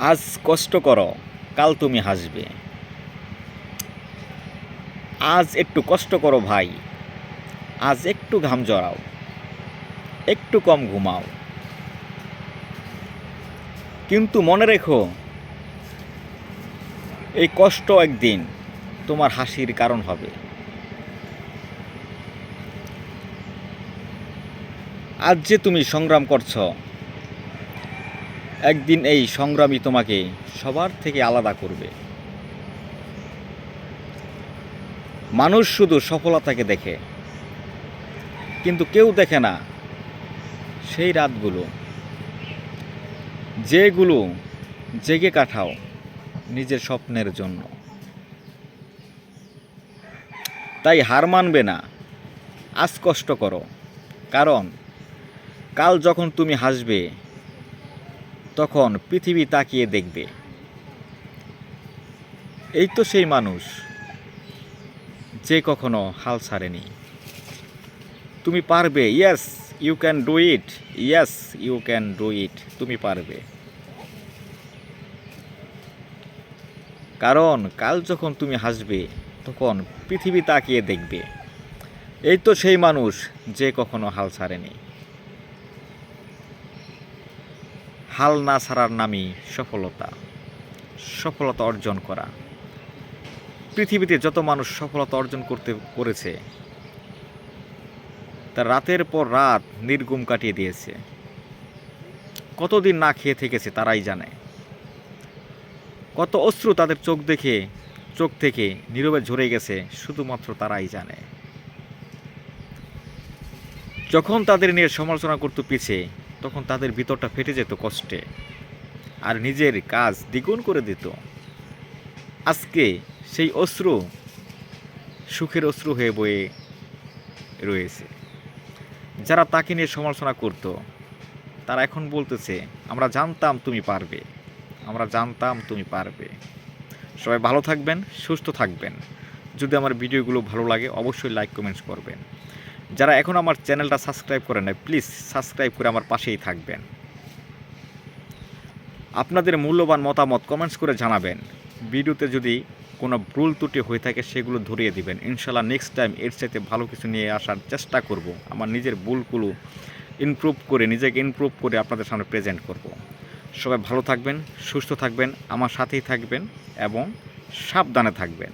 আজ কষ্ট করো, কাল তুমি হাসবে। আজ একটু কষ্ট করো ভাই, আজ একটু ঘাম জড়াও, একটু কম ঘুমাও। কিন্তু মনে রেখো, এই কষ্ট একদিন তোমার হাসির কারণ হবে। আজ যে তুমি সংগ্রাম করছ একদিন এই সংগ্রামই তোমাকে সবার থেকে আলাদা করবে। মানুষ শুধু সফলতাকে দেখে, কিন্তু কেউ দেখে না সেই রাতগুলো। যেগুলো জেগে কাটাও নিজের স্বপ্নের জন্য। তাই হার মানবে না, আজ কষ্ট করো। কারণ কাল যখন তুমি হাসবে তখন পৃথিবী তাকিয়ে দেখবে। এই তো সেই মানুষ, যে কখনো হাল ছাড়েনি। তুমি পারবে yes you can do it yes you can do it তুমি পারবে। কারণ কাল যখন তুমি হাসবে, তখন পৃথিবী তাকিয়ে দেখবে। এই তো সেই মানুষ, যে কখনো হাল ছাড়েনি। হাল না ছাড়ার নামই সফলতা সফলতা অর্জন করা। পৃথিবীতে যত মানুষ সফলতা অর্জন করতে করেছে তার রাতের পর রাত নির্গুম কাটিয়ে দিয়েছে। কতদিন না খেয়ে থেকেছে তারাই জানে। কত অশ্রু তাদের চোখ দেখে, চোখ থেকে নীরবে ঝরে গেছে শুধুমাত্র তারাই জানে। যখন তাদের নিয়ে সমালোচনা করতে পিছে তখন তাদের ভিতরটা ফেটে যেত কষ্টে। আর নিজের কাজ দ্বিগুণ করে দিত। আজকে সেই অশ্রু সুখের অশ্রু হয়ে বয়ে রয়েছে। যারা তাকে নিয়ে সমালোচনা করত, তারা এখন বলতেছে, আমরা জানতাম তুমি পারবে। আমরা জানতাম তুমি পারবে। সবাই ভালো থাকবেন, সুস্থ থাকবেন। যদি আমার ভিডিওগুলো ভালো লাগে, অবশ্যই লাইক কমেন্টস করবেন। যারা এখন আমার চ্যানেলটা সাবস্ক্রাইব করে নেয় প্লিজ সাবস্ক্রাইব করে আমার পাশেই থাকবেন। আপনাদের মূল্যবান মতামত কমেন্টস করে জানাবেন। ভিডিওতে যদি কোনো ভুল ত্রুটি হয়ে থাকে, সেগুলো ধরিয়ে দিবেন। ইনশাল্লাহ নেক্সট টাইম এর চাইতে ভালো কিছু নিয়ে আসার চেষ্টা করব। আমার নিজের ভুলগুলো ইমপ্রুভ করে, নিজেকে ইমপ্রুভ করে আপনাদের সামনে প্রেজেন্ট করব। সবাই ভালো থাকবেন, সুস্থ থাকবেন, আমার সাথেই থাকবেন এবং সাবধানে থাকবেন।